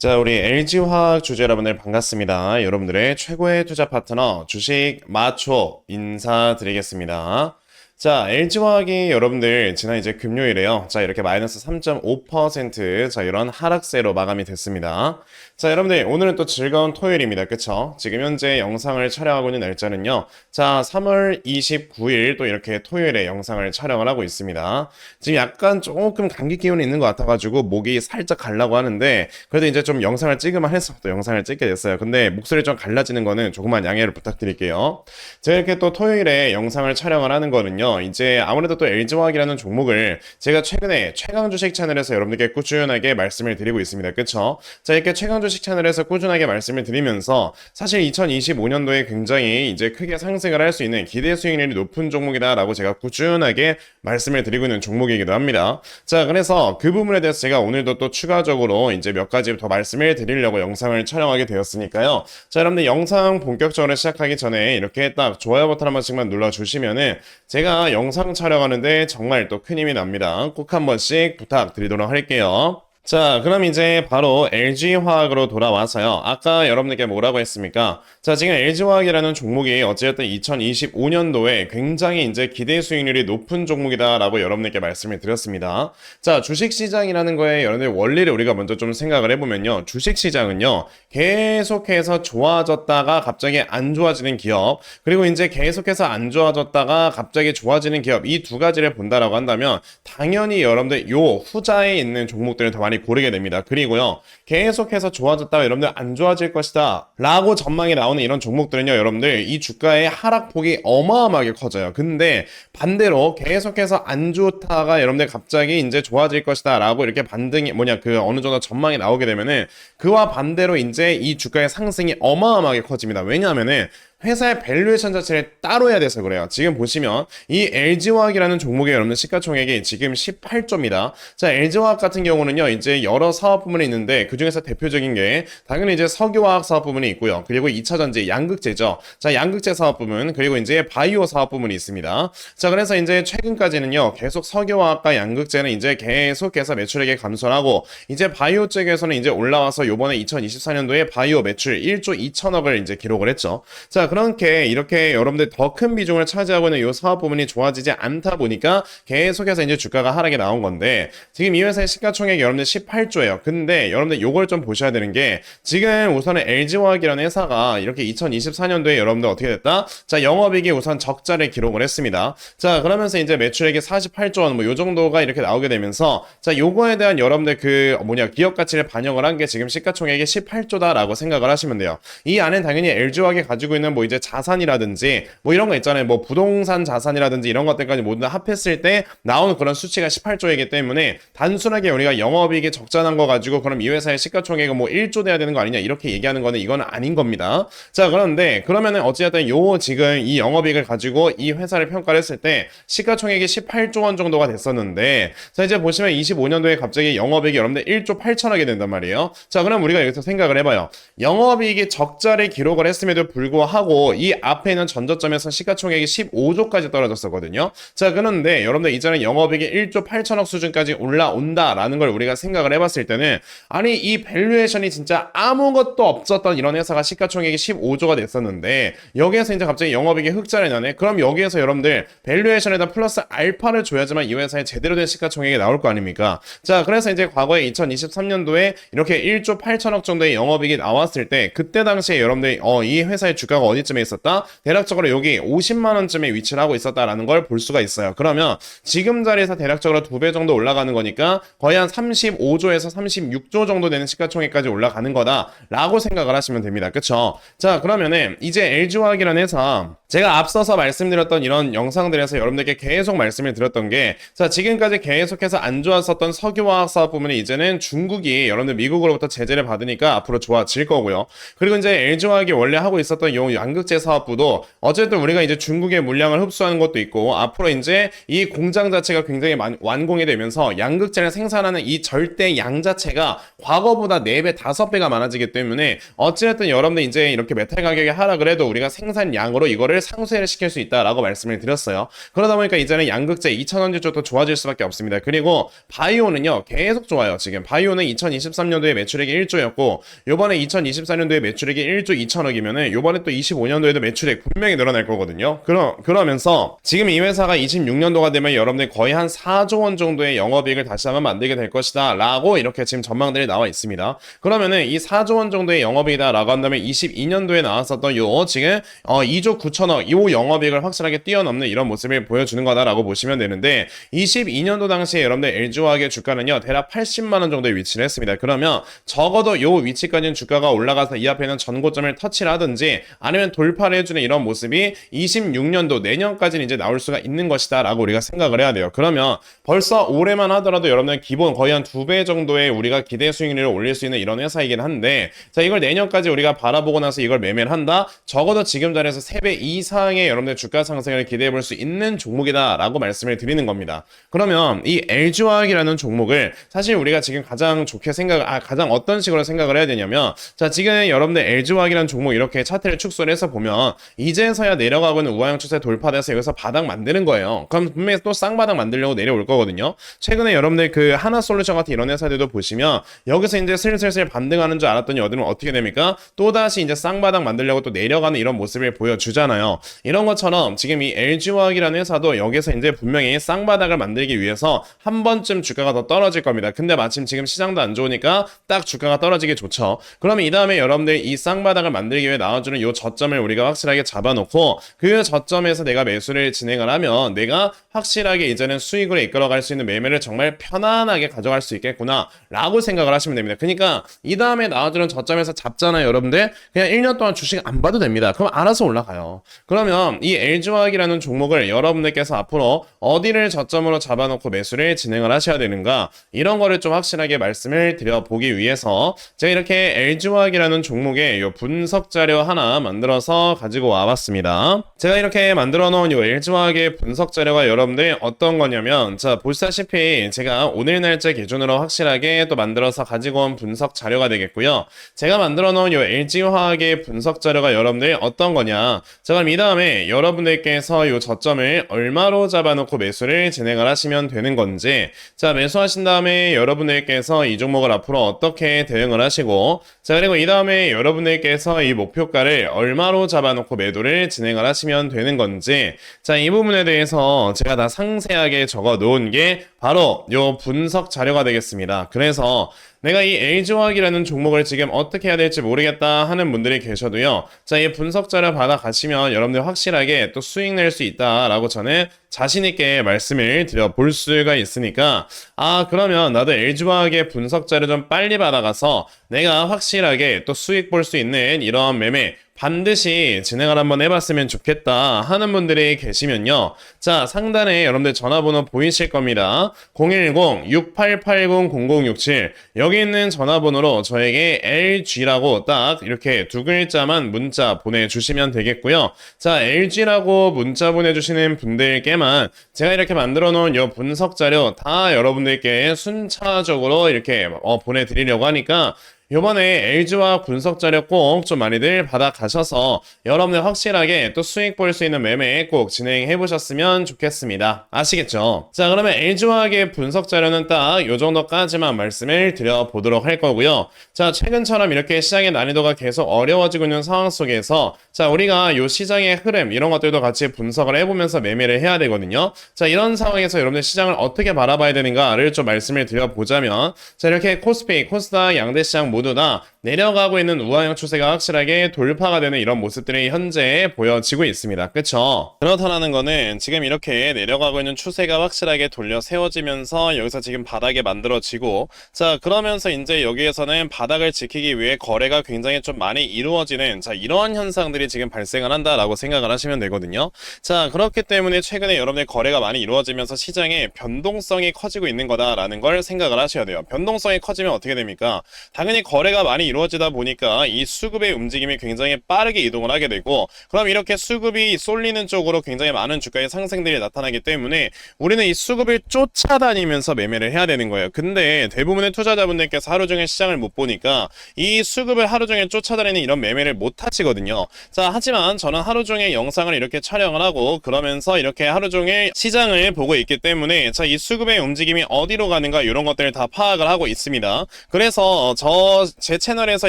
자, 우리 LG화학 주주 여러분들 반갑습니다. 여러분들의 최고의 투자 파트너 주식 마초 인사드리겠습니다. 자, LG화학이 여러분들 지난 이제 금요일에요. 자, 이렇게 마이너스 3.5% 자, 이런 하락세로 마감이 됐습니다. 자, 여러분들 오늘은 또 즐거운 토요일입니다. 그쵸? 지금 현재 영상을 촬영하고 있는 날짜는요. 자, 3월 29일 또 이렇게 토요일에 영상을 촬영을 하고 있습니다. 지금 약간 조금 감기 기운이 있는 것 같아가지고 목이 살짝 갈라고 하는데 그래도 이제 좀 영상을 찍으면 해서 또 영상을 찍게 됐어요. 근데 목소리 좀 갈라지는 거는 조금만 양해를 부탁드릴게요. 제가 이렇게 또 토요일에 영상을 촬영을 하는 거는요. 이제 아무래도 또 LG화학이라는 종목을 제가 최근에 최강 주식 채널에서 여러분들께 꾸준하게 말씀을 드리고 있습니다. 그쵸? 자, 이렇게 최강 주식 채널에서 꾸준하게 말씀을 드리면서 사실 2025년도에 굉장히 이제 크게 상승을 할 수 있는 기대 수익률이 높은 종목이다라고 제가 꾸준하게 말씀을 드리고 있는 종목이기도 합니다. 자, 그래서 그 부분에 대해서 제가 오늘도 또 추가적으로 이제 몇 가지 더 말씀을 드리려고 영상을 촬영하게 되었으니까요. 자, 여러분들 영상 본격적으로 시작하기 전에 이렇게 딱 좋아요 버튼 한 번씩만 눌러주시면은 제가 영상 촬영하는데 정말 또 큰 힘이 납니다. 꼭 한 번씩 부탁드리도록 할게요. 자, 그럼 이제 바로 LG화학으로 돌아와서요. 아까 여러분들께 뭐라고 했습니까? 자, 지금 LG화학이라는 종목이 어찌됐든 2025년도에 굉장히 이제 기대 수익률이 높은 종목이다라고 여러분들께 말씀을 드렸습니다. 자, 주식시장이라는 거에 여러분들 원리를 우리가 먼저 좀 생각을 해보면요. 주식시장은요, 계속해서 좋아졌다가 갑자기 안 좋아지는 기업, 그리고 이제 계속해서 안 좋아졌다가 갑자기 좋아지는 기업, 이 두 가지를 본다라고 한다면, 당연히 여러분들 요 후자에 있는 종목들을 더 많이 고르게 됩니다. 그리고요, 계속해서 좋아졌다가 여러분들 안 좋아질 것이다. 라고 전망이 나오는 이런 종목들은요, 여러분들 이 주가의 하락폭이 어마어마하게 커져요. 근데 반대로 계속해서 안 좋다가 여러분들 갑자기 이제 좋아질 것이다. 라고 이렇게 반등이 뭐냐, 그 어느 정도 전망이 나오게 되면은 그와 반대로 이제 이 주가의 상승이 어마어마하게 커집니다. 왜냐하면은 회사의 밸류에이션 자체를 따로 해야 돼서 그래요. 지금 보시면 이 LG화학이라는 종목의 여러분들 시가총액이 지금 18조입니다. 자, LG화학 같은 경우는요. 이제 여러 사업 부문이 있는데 그중에서 대표적인 게 당연히 이제 석유화학 사업 부문이 있고요. 그리고 2차 전지 양극재죠. 자, 양극재 사업 부문 그리고 이제 바이오 사업 부문이 있습니다. 자, 그래서 이제 최근까지는요. 계속 석유화학과 양극재는 이제 계속해서 매출액이 감소하고 이제 바이오 쪽에서는 이제 올라와서 요번에 2024년도에 바이오 매출 1조 2천억을 이제 기록을 했죠. 자, 그렇게 이렇게 여러분들 더 큰 비중을 차지하고 있는 이 사업 부문이 좋아지지 않다 보니까 계속해서 이제 주가가 하락이 나온 건데 지금 이 회사의 시가총액이 여러분들 18조예요. 근데 여러분들 요걸 좀 보셔야 되는 게 지금 우선은 LG화학이라는 회사가 이렇게 2024년도에 여러분들 어떻게 됐다? 자, 영업이익이 우선 적자를 기록을 했습니다. 자, 그러면서 이제 매출액이 48조 원 뭐 요 정도가 이렇게 나오게 되면서 자, 요거에 대한 여러분들 그 뭐냐 기업 가치를 반영을 한 게 지금 시가총액이 18조다라고 생각을 하시면 돼요. 이 안에 당연히 LG화학이 가지고 있는 뭐 이제 자산이라든지 뭐 이런 거 있잖아요. 뭐 부동산 자산이라든지 이런 것들까지 모두 다 합했을 때 나오는 그런 수치가 18조이기 때문에 단순하게 우리가 영업이익이 적자난 거 가지고 그럼 이 회사의 시가총액은 뭐 1조 돼야 되는 거 아니냐 이렇게 얘기하는 거는 이건 아닌 겁니다. 자 그런데 그러면은 어찌됐든 요 지금 이 영업이익을 가지고 이 회사를 평가를 했을 때 시가총액이 18조 원 정도가 됐었는데 자 이제 보시면 25년도에 갑자기 영업이익이 여러분들 1조 8천억이 된단 말이에요. 자 그럼 우리가 여기서 생각을 해봐요. 영업이익이 적자를 기록을 했음에도 불구하고 이 앞에 있는 전저점에서 시가총액이 15조까지 떨어졌었거든요. 자, 그런데 여러분들 이전에 영업이익이 1조 8천억 수준까지 올라온다라는 걸 우리가 생각을 해봤을 때는 아니 이 밸류에이션이 진짜 아무것도 없었던 이런 회사가 시가총액이 15조가 됐었는데 여기에서 이제 갑자기 영업이익이 흑자를 나네. 그럼 여기에서 여러분들 밸류에이션에다 플러스 알파를 줘야지만 이 회사에 제대로 된 시가총액이 나올 거 아닙니까? 자, 그래서 이제 과거에 2023년도에 이렇게 1조 8천억 정도의 영업이익이 나왔을 때 그때 당시에 여러분들이 어, 이 회사의 주가가 어디쯤에 있었다? 대략적으로 여기 50만 원쯤에 위치를 하고 있었다라는 걸 볼 수가 있어요. 그러면 지금 자리에서 대략적으로 두 배 정도 올라가는 거니까 거의 한 35조에서 36조 정도 되는 시가총액까지 올라가는 거다라고 생각을 하시면 됩니다. 그쵸? 자, 그러면은 이제 LG화학이라는 회사 제가 앞서서 말씀드렸던 이런 영상들에서 여러분들께 계속 말씀을 드렸던 게, 자, 지금까지 계속해서 안 좋았었던 석유화학 사업 부분이 이제는 중국이 여러분들 미국으로부터 제재를 받으니까 앞으로 좋아질 거고요. 그리고 이제 LG화학이 원래 하고 있었던 요 양극재 사업부도 어쨌든 우리가 이제 중국의 물량을 흡수하는 것도 있고 앞으로 이제 이 공장 자체가 굉장히 완공이 되면서 양극재를 생산하는 이 절대 양 자체가 과거보다 4배, 5배가 많아지기 때문에 어찌됐든 여러분들 이제 이렇게 메탈 가격이 하락을 해도 우리가 생산량으로 이거를 상쇄를 시킬 수 있다라고 말씀을 드렸어요. 그러다 보니까 이제는 양극재 2차전지 쪽도 좋아질 수밖에 없습니다. 그리고 바이오는요 계속 좋아요. 지금 바이오는 2023년도에 매출액이 1조였고 요번에 2024년도에 매출액이 1조 2천억이면은 요번에 또 25 년도에도 매출액 분명히 늘어날 거거든요. 그러, 그러면서 지금 이 회사가 26년도가 되면 여러분들 거의 한 4조 원 정도의 영업이익을 다시 한번 만들게 될 것이다 라고 이렇게 지금 전망들이 나와 있습니다. 그러면은 이 4조 원 정도의 영업이익이다 라고 한다면 22년도에 나왔었던 요 지금 어 2조 9천억 요 영업이익을 확실하게 뛰어넘는 이런 모습을 보여주는 거다라고 보시면 되는데 22년도 당시에 여러분들 LG화학의 주가는요 대략 80만 원 정도에 위치를 했습니다. 그러면 적어도 요 위치까지는 주가가 올라가서 이 앞에는 전고점을 터치를 하든지 아니면 돌파를 해주는 이런 모습이 26년도 내년까지는 이제 나올 수가 있는 것이다 라고 우리가 생각을 해야 돼요. 그러면 벌써 올해만 하더라도 여러분들 기본 거의 한 두 배 정도의 우리가 기대 수익률을 올릴 수 있는 이런 회사이긴 한데 자 이걸 내년까지 우리가 바라보고 나서 이걸 매매를 한다 적어도 지금 자리에서 3배 이상의 여러분들 주가 상승을 기대해 볼 수 있는 종목이다 라고 말씀을 드리는 겁니다. 그러면 이 LG화학이라는 종목을 사실 우리가 지금 가장 좋게 생각 아 가장 어떤 식으로 생각을 해야 되냐면 자 지금 여러분들 LG화학이라는 종목 이렇게 차트를 축소를 해서 보면 이제서야 내려가고 있는 우하형 추세 돌파돼서 여기서 바닥 만드는 거예요. 그럼 분명히 또 쌍바닥 만들려고 내려올 거거든요. 최근에 여러분들 그 하나 솔루션 같은 이런 회사들도 보시면 여기서 이제 슬슬슬 반등하는 줄 알았더니 어디는 어떻게 됩니까? 또다시 이제 쌍바닥 만들려고 또 내려가는 이런 모습을 보여주잖아요. 이런 것처럼 지금 이 LG화학이라는 회사도 여기서 이제 분명히 쌍바닥을 만들기 위해서 한 번쯤 주가가 더 떨어질 겁니다. 근데 마침 지금 시장도 안 좋으니까 딱 주가가 떨어지기 좋죠. 그러면 이 다음에 여러분들 이 쌍바닥을 만들기 위해 나와주는 이 저점 을 우리가 확실하게 잡아놓고 그 저점에서 내가 매수를 진행을 하면 내가 확실하게 이제는 수익으로 이끌어갈 수 있는 매매를 정말 편안하게 가져갈 수 있겠구나 라고 생각을 하시면 됩니다. 그러니까 이 다음에 나와주는 저점에서 잡잖아요 여러분들 그냥 1년 동안 주식 안 봐도 됩니다. 그럼 알아서 올라가요. 그러면 이 LG화학이라는 종목을 여러분들께서 앞으로 어디를 저점으로 잡아놓고 매수를 진행을 하셔야 되는가 이런 거를 좀 확실하게 말씀을 드려보기 위해서 제가 이렇게 LG화학이라는 종목의 요 분석 자료 하나 만들어 서 가지고 와봤습니다. 제가 이렇게 만들어 놓은 요 LG화학의 분석 자료가 여러분들 어떤 거냐면 자 보시다시피 제가 오늘 날짜 기준으로 확실하게 또 만들어서 가지고 온 분석 자료가 되겠고요. 제가 만들어 놓은 요 LG화학의 분석 자료가 여러분들 어떤 거냐 자 그럼 이 다음에 여러분들께서 요 저점을 얼마로 잡아놓고 매수를 진행을 하시면 되는 건지 자 매수하신 다음에 여러분들께서 이 종목을 앞으로 어떻게 대응을 하시고 자 그리고 이 다음에 여러분들께서 이 목표가를 얼마 로 잡아놓고 매도를 진행을 하시면 되는 건지 자 이 부분에 대해서 제가 다 상세하게 적어 놓은 게 바로 요 분석 자료가 되겠습니다. 그래서 내가 이 LG화학이라는 종목을 지금 어떻게 해야 될지 모르겠다 하는 분들이 계셔도요. 자, 이 분석 자료 받아 가시면 여러분들 확실하게 또 수익 낼 수 있다라고 저는 자신 있게 말씀을 드려 볼 수가 있으니까 아, 그러면 나도 LG화학의 분석 자료 좀 빨리 받아가서 내가 확실하게 또 수익 볼 수 있는 이런 매매 반드시 진행을 한번 해봤으면 좋겠다 하는 분들이 계시면요. 자, 상단에 여러분들 전화번호 보이실 겁니다. 010-6880-0067 여기 있는 전화번호로 저에게 LG라고 딱 이렇게 두 글자만 문자 보내주시면 되겠고요. 자, LG라고 문자 보내주시는 분들께만 제가 이렇게 만들어 놓은 이 분석 자료 다 여러분들께 순차적으로 이렇게 어, 보내드리려고 하니까 요번에 LG와 분석 자료 꼭 좀 많이들 받아가셔서 여러분들 확실하게 또 수익 볼 수 있는 매매 꼭 진행해 보셨으면 좋겠습니다. 아시겠죠? 자, 그러면 LG화학의 분석 자료는 딱 요 정도까지만 말씀을 드려보도록 할 거고요. 자, 최근처럼 이렇게 시장의 난이도가 계속 어려워지고 있는 상황 속에서 자, 우리가 요 시장의 흐름 이런 것들도 같이 분석을 해보면서 매매를 해야 되거든요. 자, 이런 상황에서 여러분들 시장을 어떻게 바라봐야 되는가를 좀 말씀을 드려보자면 자, 이렇게 코스피, 코스닥, 양대 시장 모두 다 내려가고 있는 우하형 추세가 확실하게 돌파가 되는 이런 모습들이 현재 보여지고 있습니다. 그쵸? 그렇다는 거는 지금 이렇게 내려가고 있는 추세가 확실하게 돌려 세워지면서 여기서 지금 바닥에 만들어지고 자 그러면서 이제 여기에서는 바닥을 지키기 위해 거래가 굉장히 좀 많이 이루어지는 자 이러한 현상들이 지금 발생을 한다라고 생각을 하시면 되거든요. 자 그렇기 때문에 최근에 여러분의 거래가 많이 이루어지면서 시장에 변동성이 커지고 있는 거다라는 걸 생각을 하셔야 돼요. 변동성이 커지면 어떻게 됩니까? 당연히 거래가 많이 이루어지다 보니까 이 수급의 움직임이 굉장히 빠르게 이동을 하게 되고 그럼 이렇게 수급이 쏠리는 쪽으로 굉장히 많은 주가의 상승들이 나타나기 때문에 우리는 이 수급을 쫓아다니면서 매매를 해야 되는 거예요. 근데 대부분의 투자자분들께서 하루 종일 시장을 못 보니까 이 수급을 하루 종일 쫓아다니는 이런 매매를 못 하시거든요. 자, 하지만 저는 하루 종일 영상을 이렇게 촬영을 하고 그러면서 이렇게 하루 종일 시장을 보고 있기 때문에 자, 이 수급의 움직임이 어디로 가는가 이런 것들을 다 파악을 하고 있습니다. 그래서 저 제 채널 에서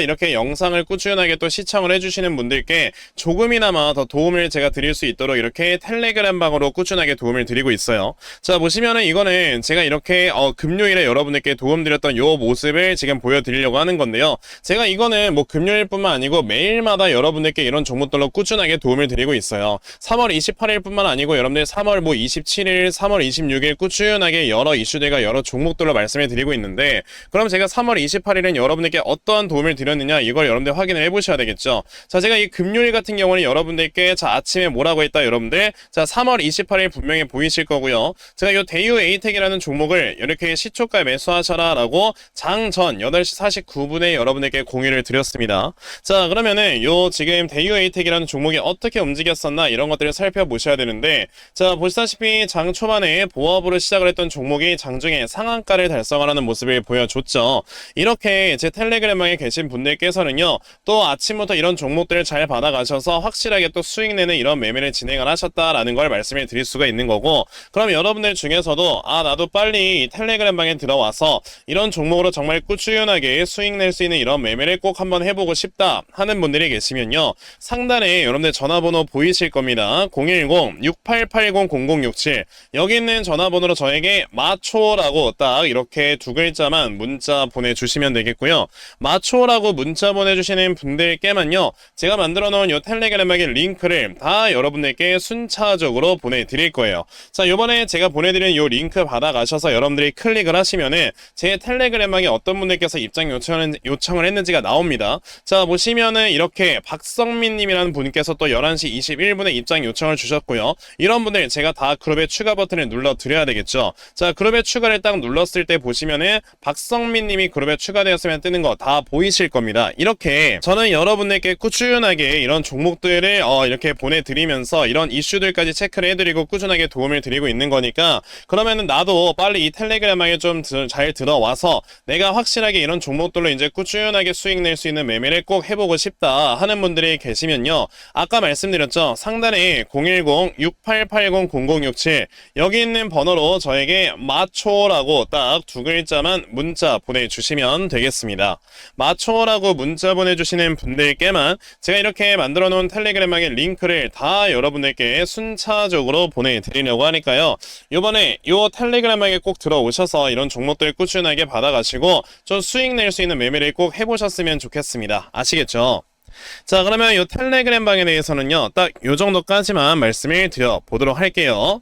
이렇게 영상을 꾸준하게 또 시청을 해주시는 분들께 조금이나마 더 도움을 제가 드릴 수 있도록 이렇게 텔레그램 방으로 꾸준하게 도움을 드리고 있어요. 자, 보시면은 이거는 제가 이렇게 어, 금요일에 여러분들께 도움드렸던 요 모습을 지금 보여드리려고 하는 건데요. 제가 이거는 뭐 금요일뿐만 아니고 매일마다 여러분들께 이런 종목들로 꾸준하게 도움을 드리고 있어요. 3월 28일뿐만 아니고 여러분들 3월 뭐 27일, 3월 26일 꾸준하게 여러 이슈들과 여러 종목들로 말씀을 드리고 있는데 그럼 제가 3월 28일은 여러분들께 어떠한 도움을 드렸느냐 이걸 여러분들 확인을 해보셔야 되겠죠. 자, 제가 이 금요일 같은 경우는 여러분들께 자 아침에 뭐라고 했다 여러분들 자 3월 28일 분명히 보이실 거고요. 제가 이 대유 에이텍이라는 종목을 이렇게 시초가 매수하셔라 라고 장전 8시 49분에 여러분들께 공유를 드렸습니다. 자 그러면은 요 지금 대유 에이텍이라는 종목이 어떻게 움직였었나 이런 것들을 살펴보셔야 되는데 자 보시다시피 장 초반에 보합으로 시작을 했던 종목이 장중에 상한가를 달성하는 모습을 보여줬죠. 이렇게 제 텔레그램방에 계신 분들께서는요 또 아침부터 이런 종목들을 잘 받아가셔서 확실하게 또 수익 내는 이런 매매를 진행을 하셨다라는 걸 말씀을 드릴 수가 있는 거고 그럼 여러분들 중에서도 아 나도 빨리 이 텔레그램 방에 들어와서 이런 종목으로 정말 꾸준하게 수익 낼 수 있는 이런 매매를 꼭 한번 해보고 싶다 하는 분들이 계시면요 상단에 여러분들 전화번호 보이실 겁니다. 010-6880-0067 여기 있는 전화번호로 저에게 마초라고 딱 이렇게 두 글자만 문자 보내주시면 되겠고요. 마초 라고 문자 보내주시는 분들께만요 제가 만들어 놓은 요 텔레그램의 링크를 다 여러분들께 순차적으로 보내드릴 거예요. 자 요번에 제가 보내드린 요 링크 받아가셔서 여러분들이 클릭을 하시면은 제 텔레그램방에 어떤 분들께서 입장 요청을, 요청을 했는지가 나옵니다. 자 보시면은 이렇게 박성민 님이라는 분께서 또 11시 21분에 입장 요청을 주셨고요. 이런 분들 제가 다 그룹에 추가 버튼을 눌러 드려야 되겠죠. 자 그룹에 추가를 딱 눌렀을 때 보시면은 박성민 님이 그룹에 추가되었으면 뜨는 거 다 보이 실 겁니다. 이렇게 저는 여러분들께 꾸준하게 이런 종목들을 어, 이렇게 보내드리면서 이런 이슈들까지 체크를 해드리고 꾸준하게 도움을 드리고 있는 거니까 그러면은 나도 빨리 이 텔레그램에 좀 잘 들어와서 내가 확실하게 이런 종목들로 이제 꾸준하게 수익 낼 수 있는 매매를 꼭 해보고 싶다 하는 분들이 계시면요. 아까 말씀드렸죠? 상단에 010-6880-0067 여기 있는 번호로 저에게 마초라고 딱 두 글자만 문자 보내주시면 되겠습니다. 마 초라고 문자 보내주시는 분들께만 제가 이렇게 만들어 놓은 텔레그램의 링크를 다 여러분들께 순차적으로 보내드리려고 하니까요. 요번에 요 텔레그램에 꼭 들어오셔서 이런 종목들 꾸준하게 받아가시고 좀 수익 낼 수 있는 매매를 꼭 해보셨으면 좋겠습니다. 아시겠죠? 자 그러면 요 텔레그램 방에 대해서는요 딱 요 정도까지만 말씀을 드려 보도록 할게요